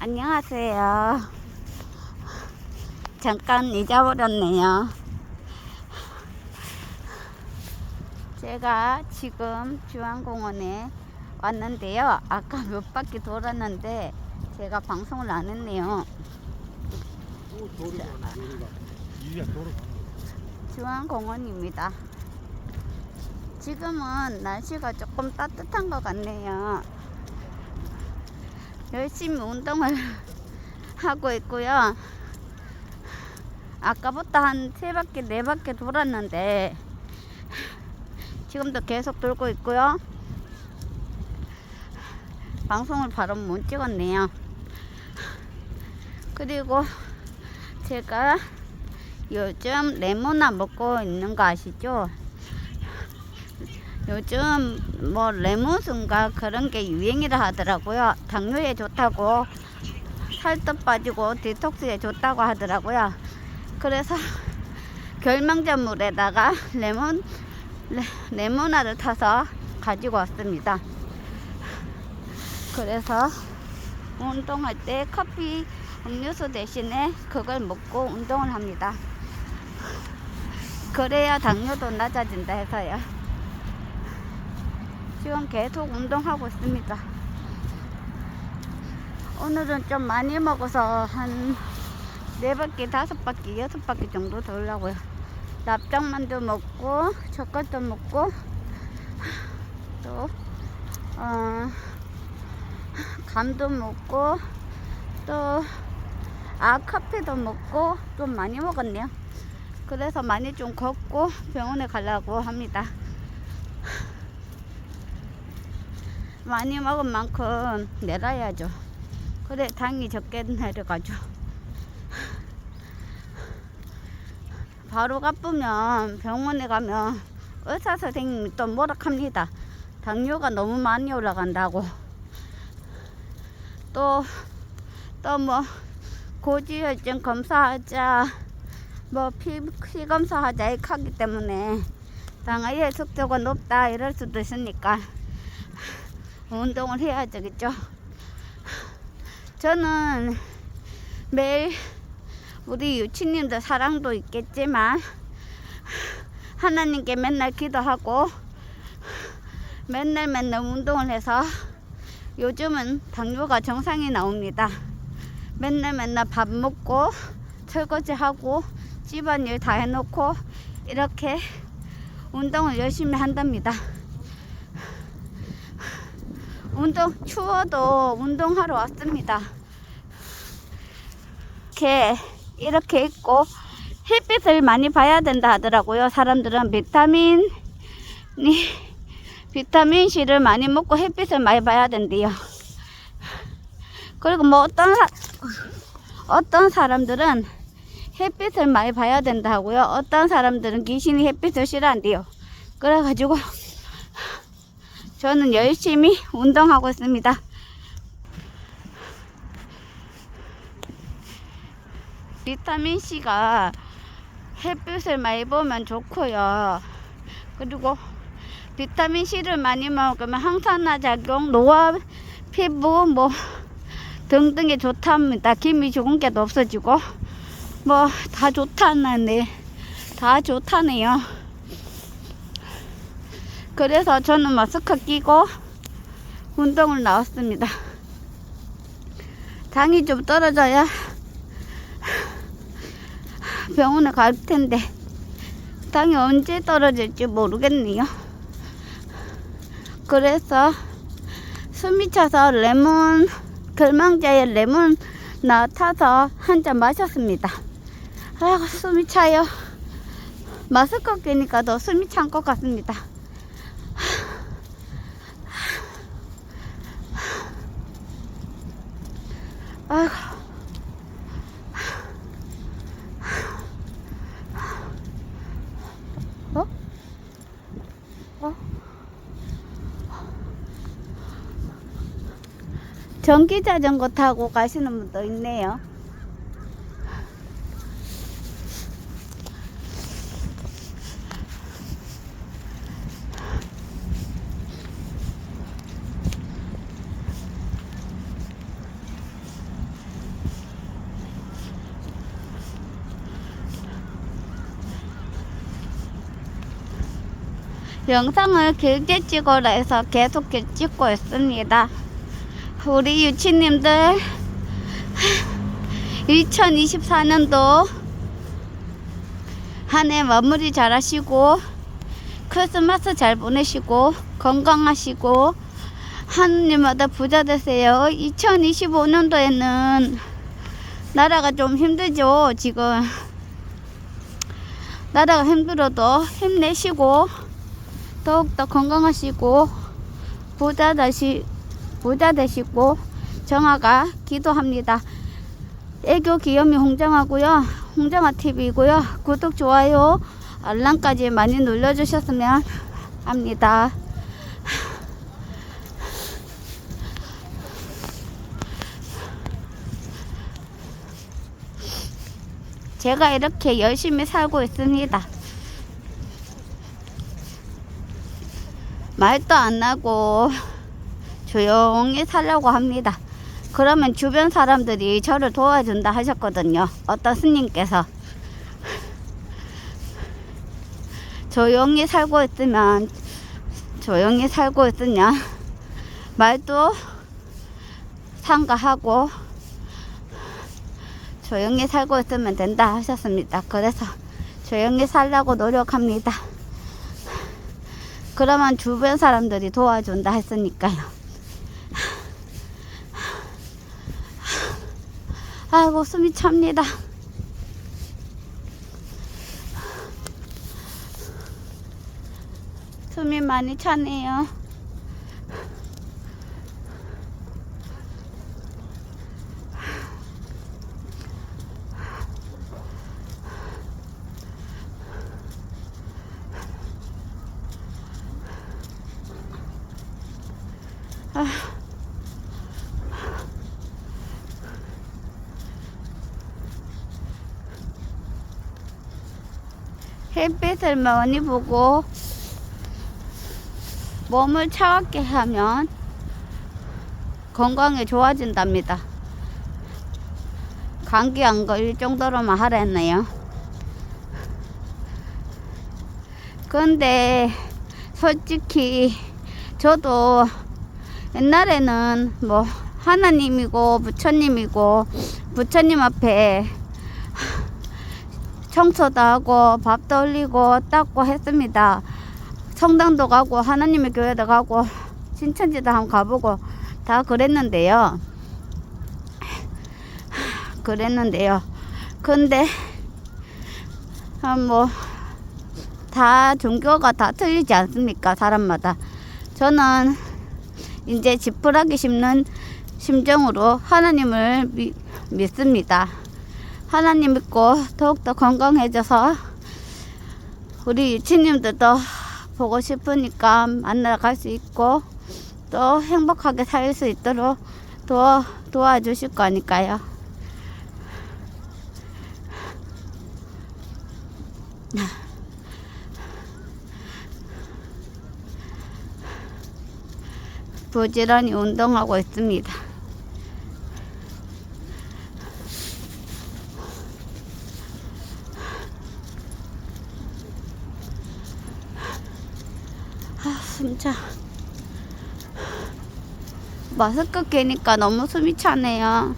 안녕하세요. 잠깐 잊어버렸네요. 제가 지금 주안공원에 왔는데요. 아까 몇 바퀴 돌았는데 제가 방송을 안 했네요. 주안공원입니다. 지금은 날씨가 조금 따뜻한 것 같네요. 열심히 운동을 하고 있고요. 아까부터 한세 바퀴, 네 바퀴 돌았는데 지금도 계속 돌고 있고요. 방송을 바로 못 찍었네요. 그리고 제가 요즘 레모나 먹고 있는 거 아시죠? 요즘 뭐 레몬순가 그런 게 유행이라 하더라고요. 당뇨에 좋다고 살도 빠지고 디톡스에 좋다고 하더라고요. 그래서 결망자물에다가 레몬 레, 레모나를 타서 가지고 왔습니다. 그래서 운동할 때 커피 음료수 대신에 그걸 먹고 운동을 합니다. 그래야 당뇨도 낮아진다 해서요. 지금 계속 운동하고 있습니다. 오늘은 좀 많이 먹어서 한네 바퀴, 다섯 바퀴, 여섯 바퀴 정도 돌려고요. 납작만두 먹고, 초콜릿도 먹고, 또, 어, 감도 먹고, 또, 아, 커피도 먹고, 좀 많이 먹었네요. 그래서 많이 좀 걷고 병원에 가려고 합니다. 많이 먹은 만큼 내려야죠. 그래 당이 적게 내려가죠. 바로 가쁘면 병원에 가면 의사 선생님이 또 뭐라 합니다. 당뇨가 너무 많이 올라간다고. 또, 또 뭐, 고지혈증 검사하자, 뭐, 피, 피 검사하자, 이렇게 하기 때문에 당의 속도가 높다, 이럴 수도 있으니까. 운동을 해야 되겠죠. 저는 매일 우리 유치님들 사랑도 있겠지만 하나님께 맨날 기도하고 맨날 맨날 운동을 해서 요즘은 당뇨가 정상이 나옵니다. 맨날 맨날 밥 먹고 설거지하고 집안일 다 해놓고 이렇게 운동을 열심히 한답니다. 운동 추워도 운동하러 왔습니다. 이렇게 이렇게 있고 햇빛을 많이 봐야 된다 하더라고요. 사람들은 비타민 비타민 C를 많이 먹고 햇빛을 많이 봐야 된대요. 그리고 뭐 어떤 사, 어떤 사람들은 햇빛을 많이 봐야 된다 하고요. 어떤 사람들은 귀신이 햇빛을 싫어한대요. 그래가지고 저는 열심히 운동하고 있습니다. 비타민 C가 햇빛을 많이 보면 좋고요. 그리고 비타민 C를 많이 먹으면 항산화 작용, 노화, 피부 뭐 등등에 좋답니다. 기미 좋은 게도 없어지고 뭐 다 좋다네. 다 좋다네요. 그래서 저는 마스크 끼고 운동을 나왔습니다. 당이 좀 떨어져야 병원에 갈 텐데 당이 언제 떨어질지 모르겠네요. 그래서 숨이 차서 레몬 결망자에 레몬 나 타서 한 잔 마셨습니다. 아이고 숨이 차요. 마스크 끼니까 더 숨이 찬 것 같습니다. 전기 자전거 타고 가시는 분도 있네요. 영상을 길게 찍으라 해서 계속 찍고 있습니다. 우리 유치님들 2024년도 한 해 마무리 잘 하시고 크리스마스 잘 보내시고 건강하시고 하느님마다 부자 되세요. 2025년도에는 나라가 좀 힘들죠, 지금. 나라가 힘들어도 힘내시고 더욱더 건강하시고 부자 되시 부자 되시고 정화가 기도합니다. 애교 귀요미 홍정아고요. 홍정아 TV고요. 구독 좋아요 알람까지 많이 눌러주셨으면 합니다. 제가 이렇게 열심히 살고 있습니다. 말도 안 나고 조용히 살려고 합니다. 그러면 주변 사람들이 저를 도와준다 하셨거든요. 어떤 스님께서. 조용히 살고 있으면, 조용히 살고 있으면, 말도 상가하고, 조용히 살고 있으면 된다 하셨습니다. 그래서 조용히 살려고 노력합니다. 그러면 주변 사람들이 도와준다 했으니까요. 아이고 숨이 찹니다. 숨이 많이 차네요. 햇빛을 많이 보고 몸을 차갑게 하면 건강에 좋아진답니다. 감기 안 걸릴 정도로만 하라 했네요. 근데 솔직히 저도 옛날에는 뭐 하나님이고 부처님이고 부처님 앞에 청소도 하고 밥도 올리고 닦고 했습니다. 성당도 가고 하나님의 교회도 가고 신천지도 한번 가보고 다 그랬는데요. 그랬는데요. 근데 아, 뭐다 종교가 다 틀리지 않습니까? 사람마다. 저는 이제 지푸라기 심는 심정으로 하나님을 미, 믿습니다. 하나님 믿고 더욱더 건강해져서 우리 유치님들도 보고 싶으니까 만나러 갈 수 있고 또 행복하게 살 수 있도록 도와, 도와주실 거니까요. 부지런히 운동하고 있습니다. 아, 숨차. 마스크 끼니까 너무 숨이 차네요.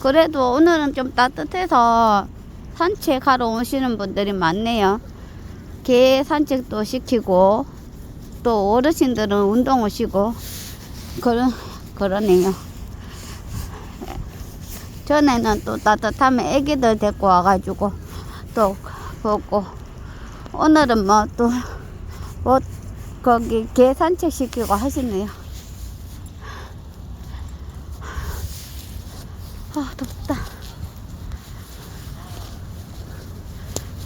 그래도 오늘은 좀 따뜻해서 산책하러 오시는 분들이 많네요. 개 산책도 시키고 또 어르신들은 운동 오시고 그러, 그러네요. 전에는 또 따뜻하면 애기들 데리고 와가지고 또 보고 오늘은 뭐 또 뭐 거기 개 산책 시키고 하시네요. 아 덥다.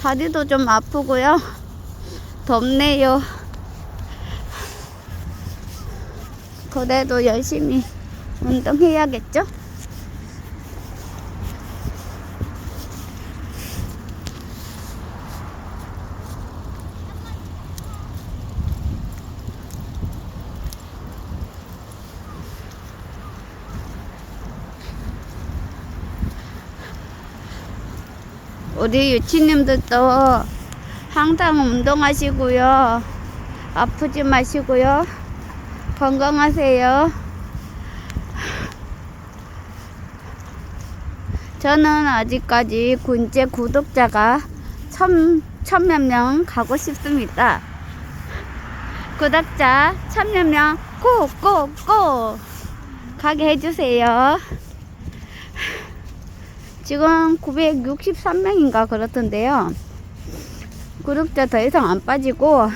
다리도 좀 아프고요. 덥네요. 그래도 열심히 운동해야겠죠? 우리 유치님들도 항상 운동하시고요. 아프지 마시고요. 건강하세요. 저는 아직까지 군제 구독자가 천, 천몇 명 가고 싶습니다. 구독자 천몇 명 꼭 꼭 꼭 가게 해주세요. 지금 963명인가 그렇던데요. 구독자 더 이상 안 빠지고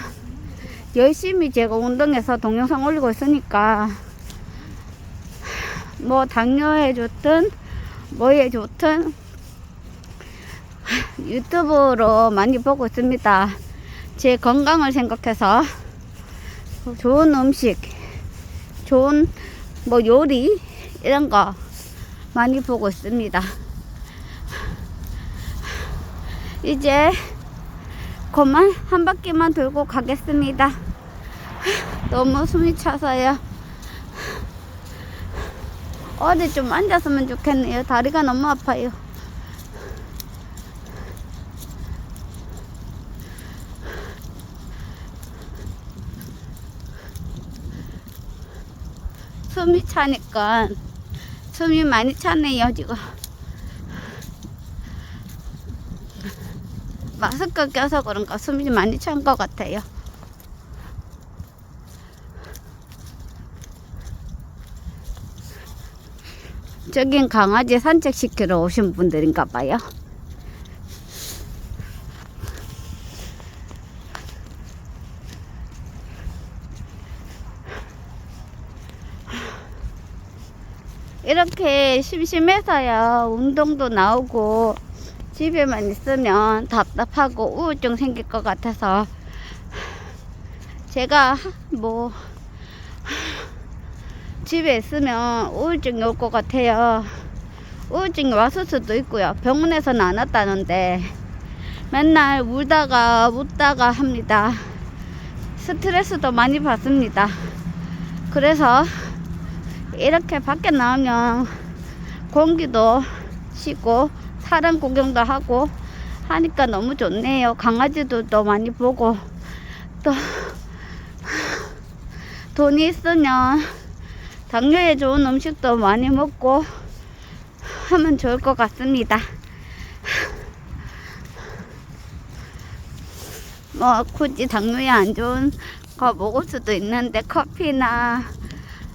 열심히 제가 운동해서 동영상 올리고 있으니까 뭐 당뇨에 좋든 뭐에 좋든 유튜브로 많이 보고 있습니다. 제 건강을 생각해서 좋은 음식, 좋은 뭐 요리 이런 거 많이 보고 있습니다. 이제 그만 한 바퀴만 돌고 가겠습니다. 너무 숨이 차서요. 어디 좀 앉았으면 좋겠네요. 다리가 너무 아파요. 숨이 차니까 숨이 많이 차네요 지금. 마스크 껴서 그런가 숨이 많이 찬 것 같아요. 저긴 강아지 산책시키러 오신 분들인가 봐요. 이렇게 심심해서요. 운동도 나오고 집에만 있으면 답답하고 우울증 생길 것 같아서 제가 뭐 집에 있으면 우울증이 올 것 같아요. 우울증이 왔을 수도 있고요. 병원에서는 안 왔다는데 맨날 울다가 웃다가 합니다. 스트레스도 많이 받습니다. 그래서 이렇게 밖에 나오면 공기도 쉬고 사람 구경도 하고 하니까 너무 좋네요. 강아지들도 많이 보고 또 돈이 있으면 당뇨에 좋은 음식도 많이 먹고 하면 좋을 것 같습니다. 뭐 굳이 당뇨에 안 좋은 거 먹을 수도 있는데 커피나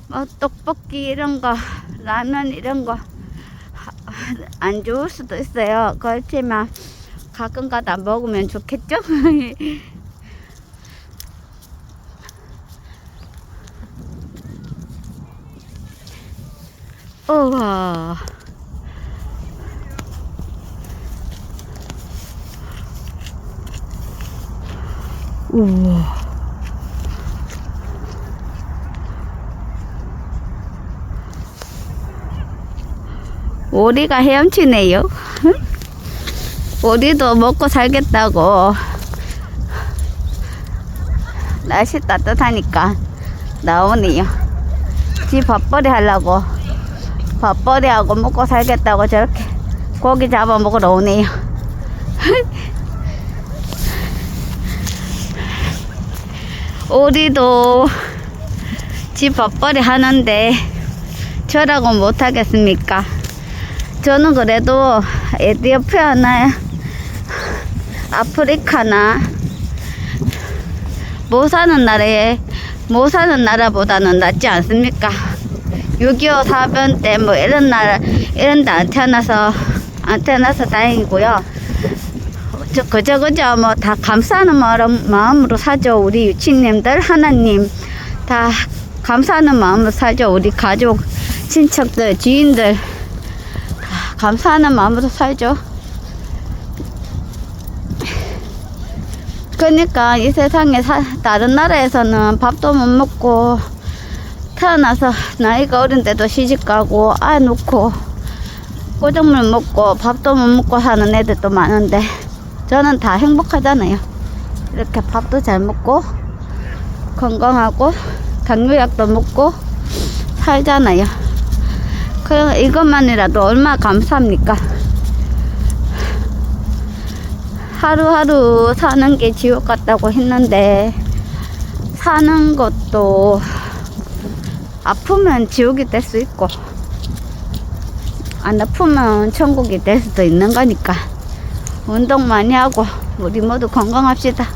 뭐 떡볶이 이런 거 라면 이런 거 안 좋을 수도 있어요. 그렇지만 가끔가다 먹으면 좋겠죠? 우와. 우와. 오리가 헤엄치네요. 오리도 먹고 살겠다고. 날씨 따뜻하니까 나오네요. 지 밥벌이 하려고 밥벌이 하고 먹고 살겠다고 저렇게 고기 잡아 먹으러 오네요. 오리도 지 밥벌이 하는데 저라고 못하겠습니까? 저는 그래도 에티오피아나 아프리카나 못 사는 나라에 못 사는 나라보다는 낫지 않습니까? 6.25 사변 때 뭐 이런 나라 이런 데 안 태어나서 안 태어나서 다행이고요. 저 그저 그저 뭐 다 감사하는 마음, 마음으로 사죠 우리 유치님들 하나님 다 감사하는 마음으로 살죠 우리 가족 친척들 지인들 감사하는 마음으로 살죠. 그러니까 이 세상에 사, 다른 나라에서는 밥도 못 먹고 태어나서 나이가 어린데도 시집가고 아 놓고 꼬정물 먹고 밥도 못 먹고 사는 애들도 많은데 저는 다 행복하잖아요. 이렇게 밥도 잘 먹고 건강하고 당뇨약도 먹고 살잖아요. 그 이것만이라도 얼마나 감사합니까? 하루하루 사는 게 지옥 같다고 했는데 사는 것도 아프면 지옥이 될 수 있고 안 아프면 천국이 될 수도 있는 거니까 운동 많이 하고 우리 모두 건강합시다.